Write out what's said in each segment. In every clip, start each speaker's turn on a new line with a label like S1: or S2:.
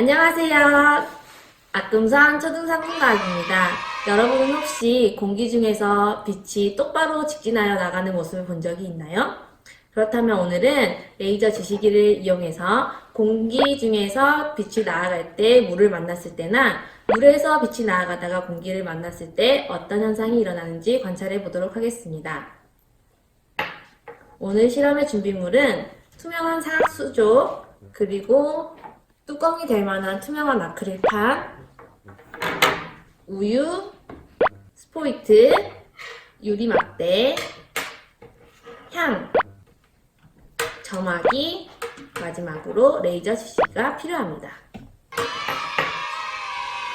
S1: 안녕하세요. 악금산 초등산문과학입니다. 여러분은 혹시 공기 중에서 빛이 똑바로 직진하여 나가는 모습을 본 적이 있나요? 그렇다면 오늘은 레이저 지시기를 이용해서 공기 중에서 빛이 나아갈 때 물을 만났을 때나 물에서 빛이 나아가다가 공기를 만났을 때 어떤 현상이 일어나는지 관찰해 보도록 하겠습니다. 오늘 실험의 준비물은 투명한 사각수조, 그리고 뚜껑이 될 만한 투명한 아크릴판, 우유, 스포이트, 유리막대, 향, 점화기, 마지막으로 레이저 지시기가 필요합니다.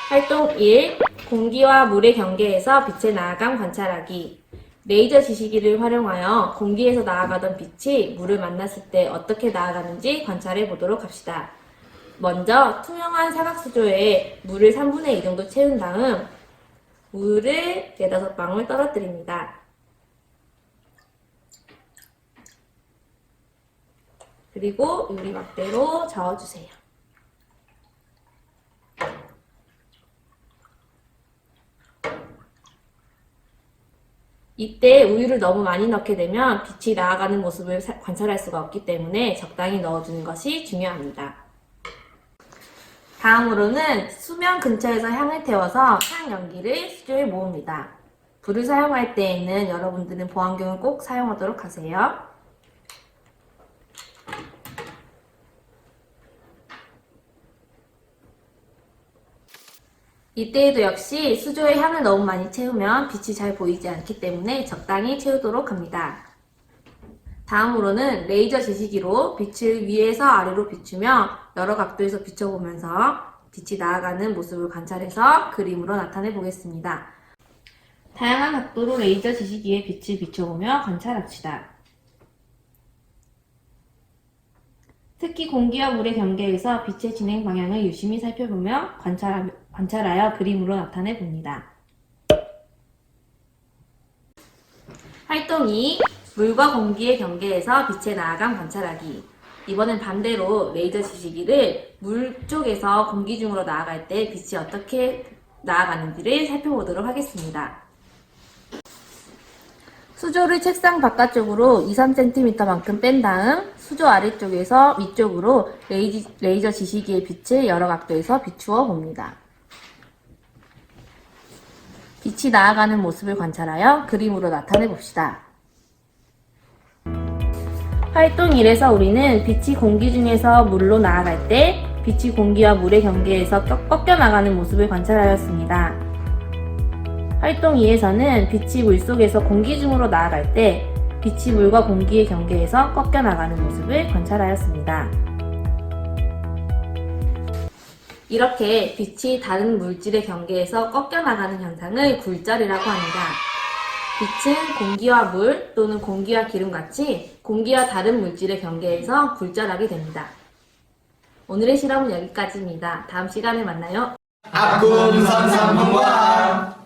S1: 활동 1. 공기와 물의 경계에서 빛의 나아감 관찰하기. 레이저 지시기를 활용하여 공기에서 나아가던 빛이 물을 만났을 때 어떻게 나아가는지 관찰해 보도록 합시다. 먼저 투명한 사각수조에 물을 3분의 2 정도 채운 다음 물을 4, 5방울 떨어뜨립니다. 그리고 유리막대로 저어주세요. 이때 우유를 너무 많이 넣게 되면 빛이 나아가는 모습을 사- 관찰할 수가 없기 때문에 적당히 넣어주는 것이 중요합니다. 다음으로는 수면 근처에서 향을 태워서 향 연기를 수조에 모읍니다. 불을 사용할 때에는 여러분들은 보안경을 꼭 사용하도록 하세요. 이때에도 역시 수조에 향을 너무 많이 채우면 빛이 잘 보이지 않기 때문에 적당히 채우도록 합니다. 다음으로는 레이저 지시기로 빛을 위에서 아래로 비추며 여러 각도에서 비춰보면서 빛이 나아가는 모습을 관찰해서 그림으로 나타내 보겠습니다. 다양한 각도로 레이저 지시기에 빛을 비춰보며 관찰합시다. 특히 공기와 물의 경계에서 빛의 진행 방향을 유심히 살펴보며 관찰하, 관찰하여 그림으로 나타내 봅니다. 활동 2. 물과 공기의 경계에서 빛의 나아감 관찰하기. 이번엔 반대로 레이저 지시기를 물 쪽에서 공기 중으로 나아갈 때 빛이 어떻게 나아가는지를 살펴보도록 하겠습니다. 수조를 책상 바깥쪽으로 2, 3cm만큼 뺀 다음 수조 아래쪽에서 위쪽으로 레이지, 레이저 지시기의 빛을 여러 각도에서 비추어 봅니다. 빛이 나아가는 모습을 관찰하여 그림으로 나타내 봅시다. 활동 1에서 우리는 빛이 공기 중에서 물로 나아갈 때 빛이 공기와 물의 경계에서 꺾- 꺾여 나가는 모습을 관찰하였습니다. 활동 2에서는 빛이 물 속에서 공기 중으로 나아갈 때 빛이 물과 공기의 경계에서 꺾여 나가는 모습을 관찰하였습니다. 이렇게 빛이 다른 물질의 경계에서 꺾여 나가는 현상을 굴절이라고 합니다. 빛은 공기와 물 또는 공기와 기름 같이 공기와 다른 물질의 경계에서 굴절하게 됩니다. 오늘의 실험은 여기까지입니다. 다음 시간에 만나요.
S2: 아꿈 선삼문과